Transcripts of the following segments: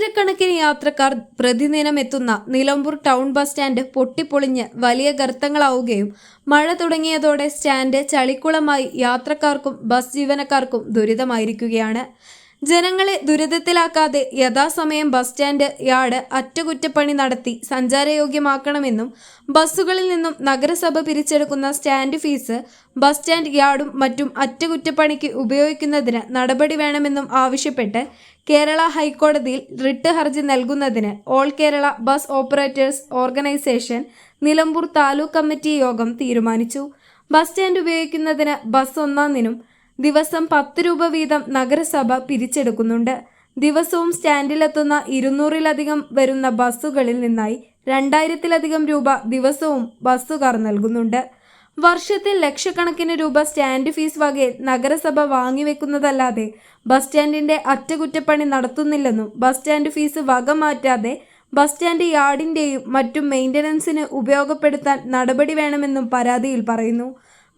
ആയിരക്കണക്കിന് യാത്രക്കാർ പ്രതിദിനം എത്തുന്ന നിലമ്പൂർ ടൗൺ ബസ് സ്റ്റാൻഡ് പൊട്ടിപ്പൊളിഞ്ഞ് വലിയ ഗർത്തങ്ങളാവുകയും മഴ തുടങ്ങിയതോടെ സ്റ്റാൻഡ് ചളിക്കുളമായി യാത്രക്കാർക്കും ബസ് ജീവനക്കാർക്കും ദുരിതമായിരിക്കുകയാണ്. ജനങ്ങളെ ദുരിതത്തിലാക്കാതെ യഥാസമയം ബസ് സ്റ്റാൻഡ് യാർഡ് അറ്റകുറ്റപ്പണി നടത്തി സഞ്ചാരയോഗ്യമാക്കണമെന്നും ബസ്സുകളിൽ നിന്നും നഗരസഭ പിരിച്ചെടുക്കുന്ന സ്റ്റാൻഡ് ഫീസ് ബസ് സ്റ്റാൻഡ് യാർഡും മറ്റും അറ്റകുറ്റപ്പണിക്ക് ഉപയോഗിക്കുന്നതിന് നടപടി വേണമെന്നും ആവശ്യപ്പെട്ട് കേരള ഹൈക്കോടതിയിൽ റിട്ട് ഹർജി നൽകുന്നതിന് all Kerala bus operators organisation Nilambur taluk committee യോഗം തീരുമാനിച്ചു. ബസ് സ്റ്റാൻഡ് ഉപയോഗിക്കുന്നതിന് ബസ് ഒന്നാന്നിനും ദിവസം പത്ത് രൂപ വീതം നഗരസഭ പിരിച്ചെടുക്കുന്നുണ്ട്. ദിവസവും സ്റ്റാൻഡിലെത്തുന്ന ഇരുന്നൂറിലധികം വരുന്ന ബസ്സുകളിൽ നിന്നായി രണ്ടായിരത്തിലധികം രൂപ ദിവസവും ബസ്സുകാർ നൽകുന്നുണ്ട്. വർഷത്തിൽ ലക്ഷക്കണക്കിന് രൂപ സ്റ്റാൻഡ് ഫീസ് വകയിൽ നഗരസഭ വാങ്ങിവെക്കുന്നതല്ലാതെ ബസ് സ്റ്റാൻഡിന്റെ അറ്റകുറ്റപ്പണി നടത്തുന്നില്ലെന്നും ബസ് സ്റ്റാൻഡ് ഫീസ് വക മാറ്റാതെ ബസ് സ്റ്റാൻഡ് യാർഡിന്റെയും മറ്റും മെയിന്റനൻസിന് ഉപയോഗപ്പെടുത്താൻ നടപടി വേണമെന്നും പരാതിയിൽ പറയുന്നു.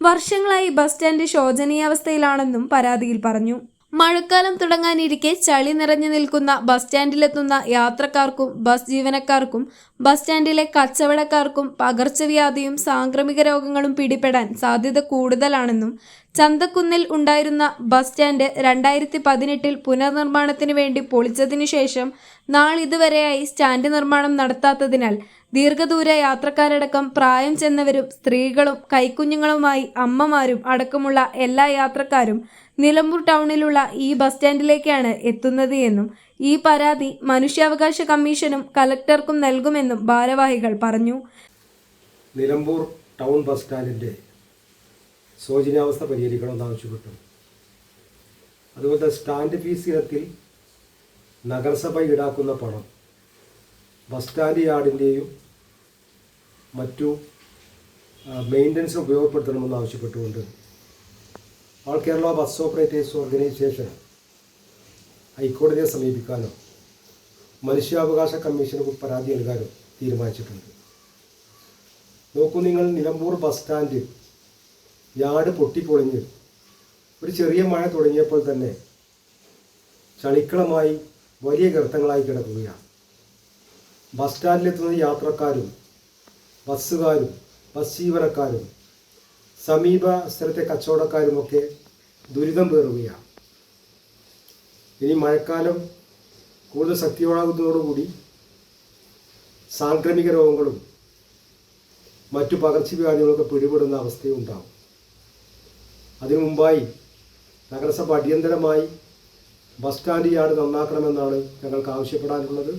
വർഷങ്ങളായി ബസ് സ്റ്റാൻഡ് ശോചനീയാവസ്ഥയിലാണെന്നും പരാതിയിൽ പറഞ്ഞു. മഴക്കാലം തുടങ്ങാനിരിക്കെ ചളി നിറഞ്ഞു നിൽക്കുന്ന ബസ് സ്റ്റാൻഡിലെത്തുന്ന യാത്രക്കാർക്കും ബസ് ജീവനക്കാർക്കും ബസ് സ്റ്റാൻഡിലെ കച്ചവടക്കാർക്കും പകർച്ചവ്യാധിയും സാംക്രമിക രോഗങ്ങളും പിടിപെടാൻ സാധ്യത കൂടുതലാണെന്നും ചന്തക്കുന്നിൽ ഉണ്ടായിരുന്ന ബസ് സ്റ്റാൻഡ് രണ്ടായിരത്തി പതിനെട്ടിൽ പുനർനിർമ്മാണത്തിന് വേണ്ടി പൊളിച്ചതിനു ശേഷം നാളിതുവരെയായി സ്റ്റാൻഡ് നിർമ്മാണം നടത്താത്തതിനാൽ ദീർഘദൂര യാത്രക്കാരടക്കം പ്രായം ചെന്നവരും സ്ത്രീകളും കൈക്കുഞ്ഞുങ്ങളുമായി അമ്മമാരും അടക്കമുള്ള എല്ലാ യാത്രക്കാരും നിലമ്പൂർ ടൗണിലുള്ള ഈ ബസ് സ്റ്റാൻഡിലേക്കാണ് എത്തുന്നത് എന്നും ഈ പരാതി മനുഷ്യാവകാശ കമ്മീഷനും കലക്ടർക്കും നൽകുമെന്നും ഭാരവാഹികൾ പറഞ്ഞു. നിലമ്പൂർ ടൗൺ ബസ് സ്റ്റാൻഡിന്റെ ശോചനീയാവസ്ഥ പരിഹരിക്കണമെന്ന് ആവശ്യപ്പെട്ടു അതുപോലെ സ്റ്റാൻഡ് ഫീസ് ഇനത്തിൽ നഗരസഭ ഈടാക്കുന്ന പണം ബസ് സ്റ്റാൻഡ് യാർഡിന്റെയും മറ്റു മെയിന്റനൻസിന് ഉപയോഗപ്പെടുത്തണമെന്ന് ആവശ്യപ്പെട്ടുകൊണ്ട് all Kerala bus operators organisation ഹൈക്കോടതിയെ സമീപിക്കാനോ മനുഷ്യാവകാശ കമ്മീഷന് പരാതി നൽകാനോ തീരുമാനിച്ചിട്ടുണ്ട്. നോക്കൂ നിങ്ങൾ നിലമ്പൂർ ബസ് സ്റ്റാൻഡ് യാർഡ് പൊട്ടിപ്പൊളിഞ്ഞ്. ഒരു ചെറിയ മഴ തുടങ്ങിയപ്പോൾ തന്നെ ചളിക്കളമായി വലിയ ഗർത്തങ്ങളായി കിടക്കുകയാണ്. ബസ് സ്റ്റാൻഡിലെത്തുന്ന യാത്രക്കാരും ബസ്സുകാരും ബസ് ജീവനക്കാരും സമീപ സ്ഥലത്തെ കച്ചവടക്കാരുമൊക്കെ ദുരിതം പേറുകയാണ്. ഇനി മഴക്കാലം കൂടുതൽ ശക്തിയോടാകുന്നതോടുകൂടി സാംക്രമിക രോഗങ്ങളും മറ്റു പകർച്ചവ്യാധികളൊക്കെ പിടിപെടുന്ന അവസ്ഥയുണ്ടാവും അതിനു മുമ്പായി നഗരസഭ അടിയന്തരമായി ബസ് സ്റ്റാൻഡ് യാർഡ് നന്നാക്കണമെന്നാണ് ഞങ്ങൾക്ക് ആവശ്യപ്പെടാനുള്ളത്.